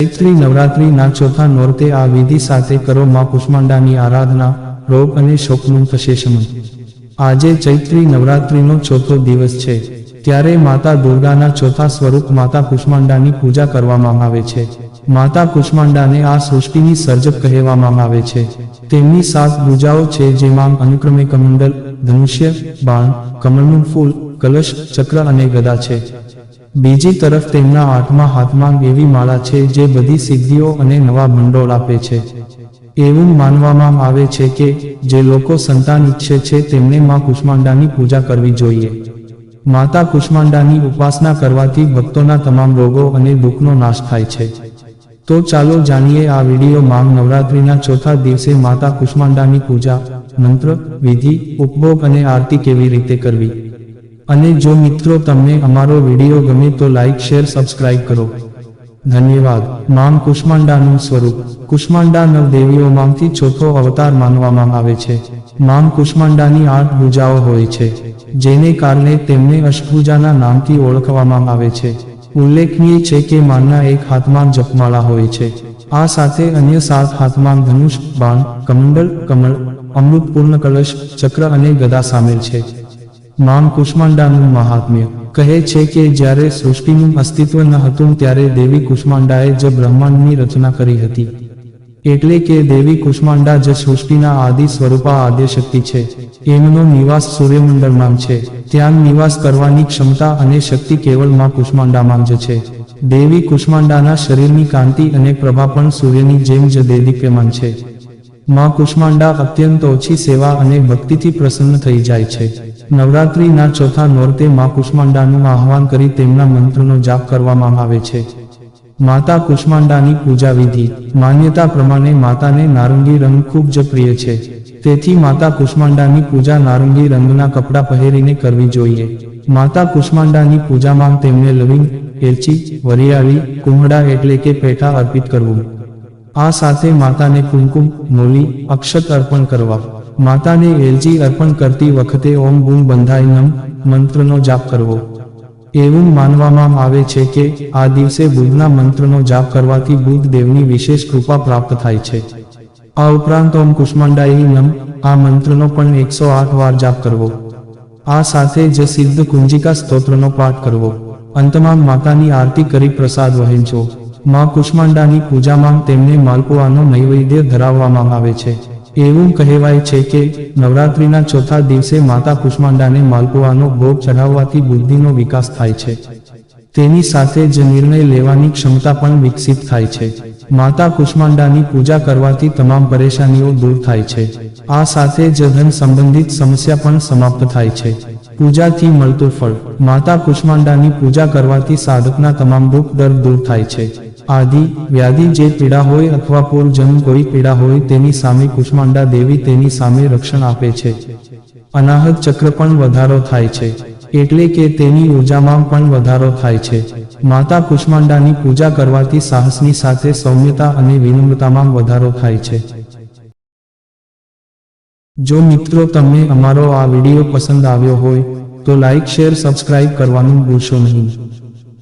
ચૈત્રી નવરાત્રિના ચોથા નોરતે આ વિધિ સાથે કરો માં કુષ્માંડાની આરાધના, રોગ અને શોકનું થશે શમન આજે ચૈત્રી નવરાત્રિનો ચોથો દિવસ છે. ત્યારે માતા દુર્ગાના ચોથા સ્વરૂપ માતા કુષ્માંડાની પૂજા કરવામાં આવે છે. માતા કુષ્માંડાને આ સૃષ્ટિની સર્જક કહેવામાં આવે છે. તેમની સાત પૂજાઓ છે જેમાં અનુક્રમે કમંડલ, ધનુષ્ય, બાણ, કમળનું ફૂલ, કલશ, ચક્ર અને ગદા છે. બીજી તરફ તેમના આઠમા હાથમાં એવી માળા છે જે બધી સિદ્ધિઓ અને નવા ભંડોળ આપે છે. એવું માનવામાં આવે છે કે જે લોકો સંતાન ઈચ્છે છે તેમને માં કુષ્માંડાની પૂજા કરવી જોઈએ. માતા કુષ્માંડાની ઉપાસના કરવાથી ભક્તોના તમામ રોગો અને દુઃખનો નાશ થાય છે. તો ચાલો જાણીએ આ વીડિયો માંગ નવરાત્રિના ચોથા દિવસે માતા કુષ્માંડાની પૂજા મંત્ર, વિધિ, ઉપભોગ અને આરતી કેવી રીતે કરવી? અને જો મિત્રો તમને અમારો વીડિયો ગમે તો લાઇક શેર સબસ્ક્રાઇબ કરો. ધન્યવાદ. મામ કુષ્માંડાનું સ્વરૂપ. કુષ્માંડા નવ દેવીઓમાંથી ચોથો અવતાર માનવામાં આવે છે. મામ કુષ્માંડાની આઠ ભૂજાઓ હોય છે, જેને કારણે તેમને અષ્ટભુજાના નામથી ઓળખવામાં આવે છે. ઉલ્લેખનીય છે કે માનના એક હાથમાં જપમાળા હોય છે. આ સાથે અન્ય સાત હાથમાં ધનુષ, બાણ, કમંડલ, કમળ અમૃત પૂર્ણ કલશ, ચક્ર અને ગદા સામેલ છે. મામ કુષ્માંડાનું મહાત્મ્ય. કહે છે કે જ્યારે સૃષ્ટિનું અસ્તિત્વ ન હતું ત્યારે દેવી કુષ્માંડાએ જ બ્રહ્માંડની રચના કરી હતી. એટલે કે દેવી કુષ્માંડા જ સૃષ્ટિના આદિ સ્વરૂપા આદ્યશક્તિ છે. એમનો નિવાસ સૂર્યમંડળમાં છે. ત્યાં નિવાસ કરવાની ક્ષમતા અને શક્તિ કેવળમાં કુષ્માંડામાં જ છે. દેવી કુષ્માંડાના શરીરની કાંતિ અને પ્રભા પણ સૂર્યની જેમ જ દેદીપ્યમાન છે. માં કુષ્માંડા અત્યંત ઓછી સેવા અને ભક્તિથી પ્રસન્ન થઈ જાય છે. નવરાત્રિના ચોથા નોરતે માં કુષ્માંડાનું આહવાન કરી તેમના મંત્રનો જાપ કરવામાં આવે છે. માતા કુષ્માંડાની પૂજા વિધિ માન્યતા પ્રમાણે માતાને નારંગી રંગ ખૂબ જ પ્રિય છે. તેથી માતા કુષ્માંડાની પૂજા નારંગી રંગના કપડાં પહેરીને કરવી જોઈએ. માતા કુષ્માંડાની પૂજામાં તેમને લવિંગ, એલચી, વરિયાળી, કુંહડા એટલે કે પેઠા અર્પિત કરવું. આ સાથે માતાને કુમકુમ, મૂલી, અક્ષત અર્પણ કરવા. માતાને એલજી અર્પણ કરતી વખતે ઓમ બુમ બંધાય નમ, મંત્રનો જાપ કરવો. એવું માનવામાં આવે છે કે આ દિવસે બુદ્ધના મંત્રનો જાપ કરવાથી બુદ્ધ દેવની વિશેષ કૃપા પ્રાપ્ત થાય છે. આ ઉપરાંત ઓમ કુષ્માંડાઈ નમ, આ મંત્રનો પણ એકસો આઠ વાર જાપ કરવો. આ સાથે જ સિદ્ધ કુંજિકા સ્તોત્રનો પાઠ કરવો. અંતમાં માતાની આરતી કરી પ્રસાદ વહેંચવો. માં કુષ્માંડાની પૂજામાં તેમને માલપુઆનો નૈવેદ્ય ધરાવવામાં આવે છે. એવું કહેવાય છે કે, નવરાત્રિના ચોથા દિવસે માતા કુષ્માંડાને માલપુઆનો ભોગ ચઢાવવાથી બુદ્ધિનો વિકાસ થાય છે. તેની સાથે જ નિર્ણય લેવાની ક્ષમતા પણ વિકસિત થાય છે. માતા કુષ્માંડાની પૂજા કરવાથી તમામ પરેશાનીઓ દૂર થાય છે. આ સાથે જ ધન સંબંધિત સમસ્યા પણ સમાપ્ત થાય છે. પૂજાથી મળતું ફળ. માતા કુષ્માંડાની પૂજા કરવાથી સાધકના તમામ દુઃખ દર્દ દૂર થાય છે. આદિ, વ્યાધિ જે પીડા હોય અથવા પૂર્વજન્મ કોઈ પીડા હોય તેની સામે કુષ્માંડા દેવી તેની સામે રક્ષણ આપે છે. અનાહત ચક્ર પણ વધારો થાય છે. એટલે કે તેની ઊર્જામાં પણ વધારો થાય છે. માતા કુષ્માંડાની પૂજા કરવાથી સાહસની સાથે સૌમ્યતા અને વિનમ્રતામાં વધારો થાય છે. જો મિત્રો તમને અમારો આ વીડિયો પસંદ આવ્યો હોય, તો લાઇક શેર, સબસ્ક્રાઇબ કરવાનું ભૂલશો નહીં.